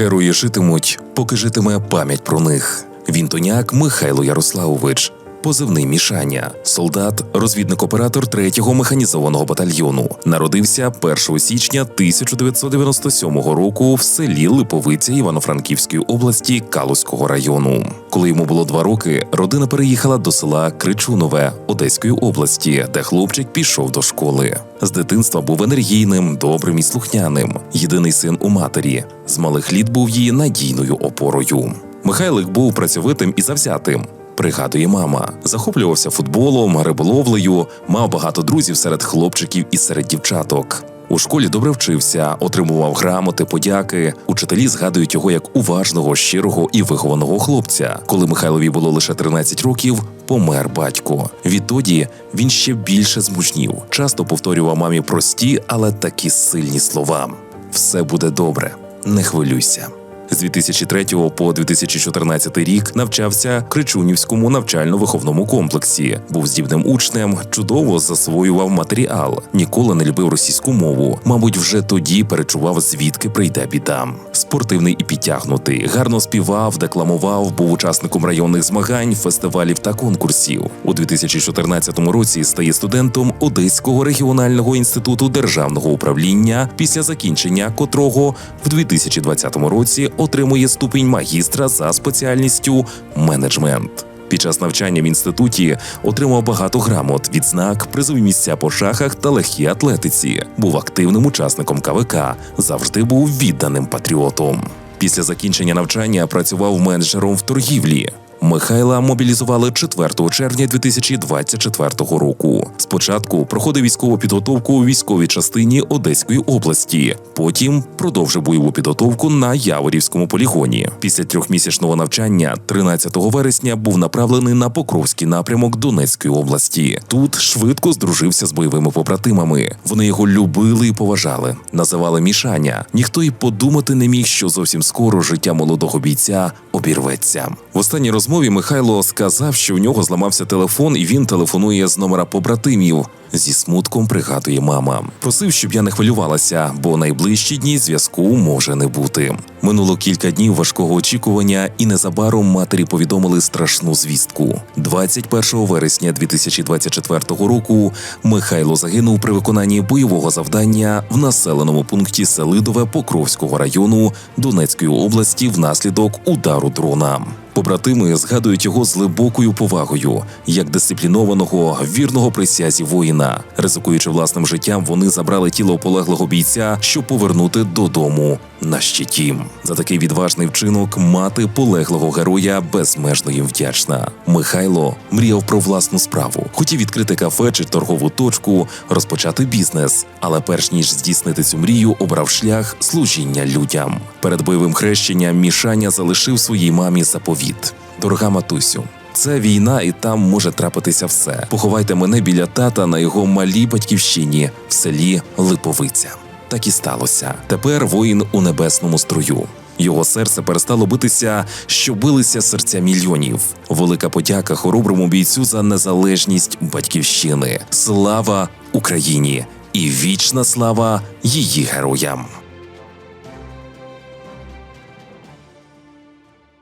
Герої житимуть, поки житиме пам'ять про них. Вінтоняк Михайло Ярославович, позивний Мішаня, солдат, розвідник-оператор 3-го механізованого батальйону. Народився 1 січня 1997 року в селі Липовиця Івано-Франківської області Калузького району. Коли йому було два роки, родина переїхала до села Кричунове Одеської області, де хлопчик пішов до школи. З дитинства був енергійним, добрим і слухняним. Єдиний син у матері. З малих літ був її надійною опорою. Михайлик був працьовитим і завзятим. Пригадує мама, захоплювався футболом, риболовлею, мав багато друзів серед хлопчиків і серед дівчаток. У школі добре вчився, отримував грамоти, подяки. Учителі згадують його як уважного, щирого і вихованого хлопця. Коли Михайлові було лише 13 років, помер батько. Відтоді він ще більше змужнів. Часто повторював мамі прості, але такі сильні слова: все буде добре, не хвилюйся. З 2003 по 2014 рік навчався Кричунівському навчально-виховному комплексі. Був здібним учнем, чудово засвоював матеріал, ніколи не любив російську мову. Мабуть, вже тоді перечував, звідки прийде біда. Спортивний і підтягнутий, гарно співав, декламував, був учасником районних змагань, фестивалів та конкурсів. У 2014 році стає студентом Одеського регіонального інституту державного управління, після закінчення котрого в 2020 році отримує ступінь магістра за спеціальністю менеджмент. Під час навчання в інституті отримав багато грамот, відзнак, призові місця по шахах та легкій атлетиці. Був активним учасником КВК, завжди був відданим патріотом. Після закінчення навчання працював менеджером в торгівлі. Михайла мобілізували 4 червня 2024 року. Спочатку проходив військову підготовку у військовій частині Одеської області, потім продовжив бойову підготовку на Яворівському полігоні. Після трьохмісячного навчання, 13 вересня, був направлений на Покровський напрямок Донецької області. Тут швидко здружився з бойовими побратимами. Вони його любили і поважали, називали Мішаня. Ніхто й подумати не міг, що зовсім скоро життя молодого бійця обірветься. В останній розмові Михайло сказав, що в нього зламався телефон, і він телефонує з номера побратимів. Зі смутком пригадує мама. Просив, щоб я не хвилювалася, бо найближчі дні зв'язку може не бути. Минуло кілька днів важкого очікування, і незабаром матері повідомили страшну звістку. 21 вересня 2024 року Михайло загинув при виконанні бойового завдання в населеному пункті Селидове Покровського району Донецької області внаслідок удару дрона. Побратими згадують його з глибокою повагою, як дисциплінованого, вірного присязі воїна. Ризикуючи власним життям, вони забрали тіло полеглого бійця, щоб повернути додому на щиті. За такий відважний вчинок мати полеглого героя безмежно їм вдячна. Михайло мріяв про власну справу, хотів відкрити кафе чи торгову точку, розпочати бізнес. Але перш ніж здійснити цю мрію, обрав шлях служіння людям. Перед бойовим хрещенням Мішаня залишив своїй мамі заповіт. Дорога матусю. Це війна, і там може трапитися все. Поховайте мене біля тата на його малій батьківщині в селі Липовиця. Так і сталося. Тепер воїн у небесному струю. Його серце перестало битися, що билися серця мільйонів. Велика подяка хороброму бійцю за незалежність батьківщини. Слава Україні і вічна слава її героям.